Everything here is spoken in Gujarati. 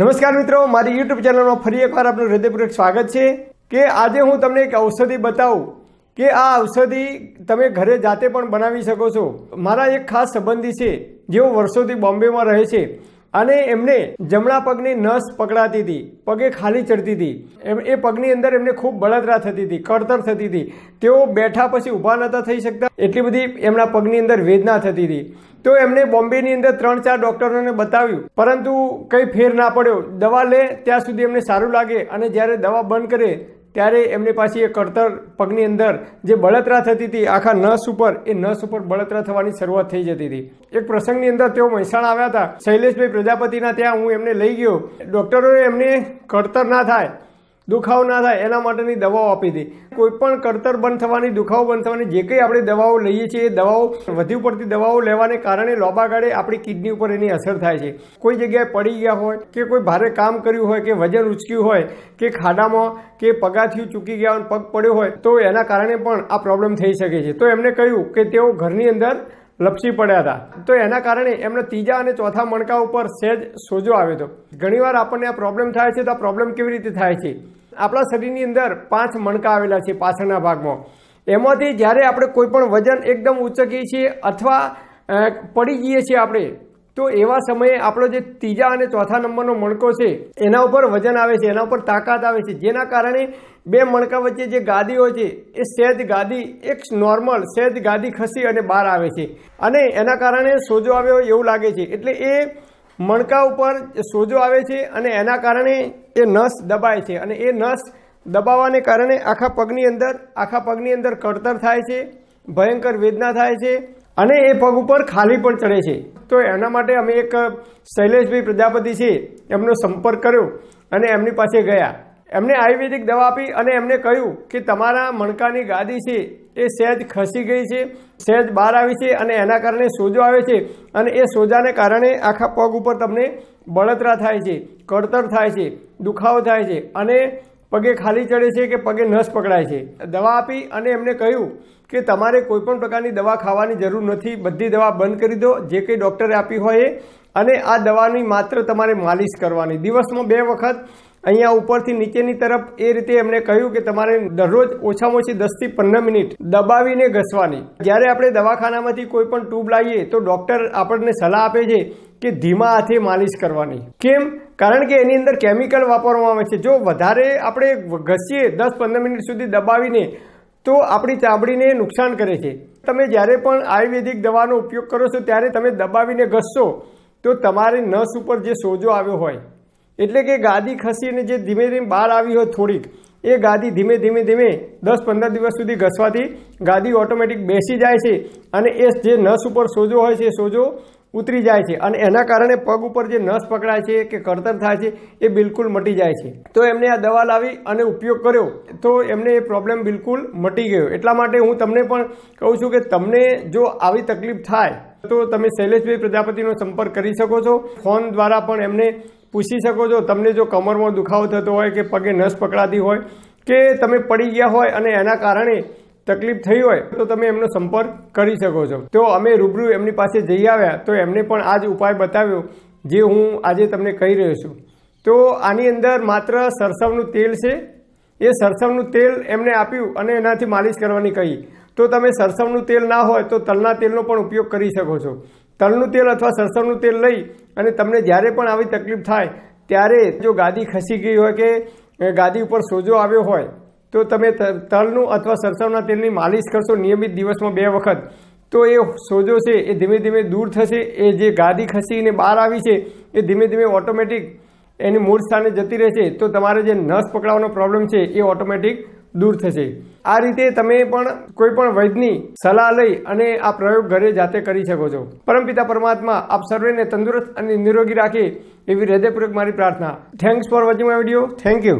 નમસ્કાર મિત્રો, મારી યુટ્યુબ ચેનલમાં ફરી એકવાર આપનું હૃદયપૂર્વક સ્વાગત છે કે આજે હું તમને એક ઔષધિ બતાવું કે આ ઔષધિ તમે ઘરે જાતે પણ બનાવી શકો છો. મારા એક ખાસ સંબંધી છે, જેઓ વર્ષોથી બોમ્બેમાં રહે છે. અને એમને જમણા પગની નસ પકડાતી હતી, પગે ખાલી ચડતી હતી. એમ, એ પગની અંદર એમને ખૂબ બળતરા થતી હતી કળતર થતી હતી. તેઓ બેઠા પછી ઊભા નહોતા થઈ શકતા, એટલી બધી એમના પગની અંદર વેદના થતી હતી. તો એમને બોમ્બેની અંદર ત્રણ ચાર ડૉક્ટરોને બતાવ્યું, પરંતુ કંઈ ફેર ના પડ્યો. દવા લે, ત્યાં સુધી એમને સારું લાગે અને જ્યારે દવા બંધ કરે ત્યારે એમની પાછી એ કળતર પગની અંદર જે બળતરા થતી હતી, આખા નસ ઉપર, એ નસ ઉપર બળતરા થવાની શરૂઆત થઈ જતી હતી. એક પ્રસંગની અંદર તેઓ મહેસાણા આવ્યા હતા. શૈલેષભાઈ પ્રજાપતિના ત્યાં હું એમને લઈ ગયો. ડૉક્ટરોએ એમને કળતર ના થાય. દુખાવો ના થાય, એના માટેની દવાઓ આપી હતી કોઈ પણ કળતર બંધ થવાની, દુખાવો બંધ થવાની, જે કંઈ આપણે દવાઓ લઈએ છીએ, એ દવાઓ વધુ પડતી દવાઓ લેવાને કારણે લોબા ગાળે આપણી કિડની ઉપર એની અસર થાય છે. કોઈ જગ્યાએ પડી ગયા હોય, કે કોઈ ભારે કામ કર્યું હોય, કે વજન ઉચક્યું હોય, કે ખાડામાં, કે પગાથિયું ચૂકી ગયા હોય, પગ પડ્યો હોય, તો એના કારણે પણ આ પ્રોબ્લેમ થઈ શકે છે. તો એમણે કહ્યું કે તેઓ ઘરની અંદર લપસી પડ્યા હતા. તો એના કારણે એમના ત્રીજા અને ચોથા મણકા ઉપર સહેજ સોજો આવ્યો હતો. ઘણીવાર આપણને આ પ્રોબ્લેમ થાય છે, તો આ પ્રોબ્લેમ કેવી રીતે થાય છે? આપણા શરીરની અંદર પાંચ મણકા આવેલા છે પાછળના ભાગમાં. એમાંથી જ્યારે આપણે કોઈપણ વજન એકદમ ઉચકીએ છીએ અથવા પડી જઈએ છીએ આપણે, તો એવા સમયે આપણો જે ત્રીજા અને ચોથા નંબરનો મણકો છે, એના ઉપર વજન આવે છે, એના ઉપર તાકાત આવે છે. જેના કારણે બે મણકા વચ્ચે જે ગાદી હોય છે, એ સહેજ ગાદી, એક નોર્મલ સહેજ ગાદી ખસી અને બહાર આવે છે. અને એના કારણે સોજો આવ્યો એવું લાગે છે. એટલે એ મણકા ઉપર સોજો આવે છે અને એના કારણે એ નસ દબાય છે અને એ નસ દબાવવાને કારણે આખા પગની અંદર, આખા પગની અંદર કળતર થાય છે, ભયંકર વેદના થાય છે અને એ પગ ઉપર ખાલી પણ ચડે છે. તો એના માટે અમે એક શૈલેષભાઈ પ્રજાપતિ છે, એમનો સંપર્ક કર્યો અને એમની પાસે ગયા. એમને આયુર્વેદિક દવા આપી અને એમને કહ્યું કે તમારા મણકાની ગાદી છે એ સહેજ ખસી ગઈ છે સહેજ બહાર આવી છે અને એના કારણે સોજો આવે છે અને એ સોજાને કારણે આખા પગ ઉપર તમને બળતરા થાય છે કળતર થાય છે, દુખાવો થાય છે અને પગે ખાલી ચડે છે કે પગે નસ પકડાય છે. દવા આપી અને એમને કહ્યું કે તમારે કોઈપણ પ્રકારની દવા ખાવાની જરૂર નથી, બધી દવા બંધ કરી દો, જે કંઈ ડૉક્ટરે આપી હોય અને આ દવાની માત્ર તમારે માલિશ કરવાની. દિવસમાં બે વખત અહીંયા ઉપરથી નીચેની તરફ એ રીતે એમણે કહ્યું કે તમારે દરરોજ ઓછામાં ઓછી દસથી પંદર મિનિટ દબાવીને ઘસવાની. જ્યારે આપણે દવાખાનામાંથી કોઈ પણ ટ્યુબ લાવીએ તો ડૉક્ટર આપણને સલાહ આપે છે કે ધીમા હાથે માલિશ કરવાની. કેમ? કારણ કે એની અંદર કેમિકલ વાપરવામાં આવે છે. જો વધારે આપણે ઘસીએ દસ પંદર મિનિટ સુધી દબાવીને તો આપણી ચામડીને નુકસાન કરે છે. તમે જ્યારે પણ આયુર્વેદિક દવાનો ઉપયોગ કરો છો, ત્યારે તમે દબાવીને ઘસશો તો તમારી નસ ઉપર જે સોજો આવ્યો હોય એટલે કે ગાદી ખસીને જે ધીમે ધીમે બહાર આવી હોય થોડીક, એ ગાદી ધીમે ધીમે ધીમે દસ પંદર દિવસ સુધી ઘસવાથી ગાદી ઓટોમેટિક બેસી જાય છે અને એ જે નસ ઉપર સોજો હોય છે, એ સોજો ઉતરી જાય છે. અને એના કારણે પગ ઉપર જે નસ પકડાય છે કે કરતર થાય છે, એ બિલકુલ મટી જાય છે. તો એમને આ દવા લાવી અને ઉપયોગ કર્યો, તો એમને એ પ્રોબ્લેમ બિલકુલ મટી ગયો. એટલા માટે હું તમને પણ કહું છું કે તમને જો આવી તકલીફ થાય, તો તમે શૈલેષભાઈ પ્રજાપતિનો સંપર્ક કરી શકો છો. ફોન દ્વારા પણ એમને પૂછી શકો છો, તમને જો કમરમાં દુખાવો થતો હોય કે પગે નસ પકડાતી હોય કે તમે પડી ગયા હોય અને એના કારણે તકલીફ થઈ હોય, તો તમે એમનો સંપર્ક કરી શકો છો. તો અમે રૂબરૂ એમની પાસે જઈ આવ્યા, તો એમને પણ આ જ ઉપાય બતાવ્યો, જે હું આજે તમને કહી રહ્યો છું. તો આની અંદર માત્ર સરસવનું તેલ છે. એ સરસવનું તેલ એમને આપ્યું અને એનાથી માલિશ કરવાની કહી. તો તમે સરસવનું તેલ ના હોય, તો તલના તેલનો પણ ઉપયોગ કરી શકો છો. તલનું તેલ અથવા સરસવનું તેલ લઈ અને તમને જ્યારે પણ આવી તકલીફ થાય, ત્યારે જો ગાદી ખસી ગઈ હોય કે ગાદી ઉપર સોજો આવ્યો હોય, તો તમે તલનું અથવા સરસવના તેલની માલિશ કરશો નિયમિત દિવસમાં બે વખત. તો એ સોજો છે એ ધીમે ધીમે દૂર થશે, એ જે ગાદી ખસીને બહાર આવી છે, એ ધીમે ધીમે ઓટોમેટિક એની મૂળ સ્થાને જતી રહેશે. તો તમારે જે નસ પકડાવાનો પ્રોબ્લેમ છે, એ ઓટોમેટિક દૂર થશે. આ રીતે તમે પણ કોઈ પણ વૈદની સલાહ લઈ અને આ પ્રયોગ ઘરે જાતે કરી શકો છો. પરમપિતા પરમાત્મા, આપ સર્વેને તંદુરસ્ત અને નિરોગી રાખે એવી હૃદયપૂર્વક મારી પ્રાર્થના. Thanks for watching my video thank you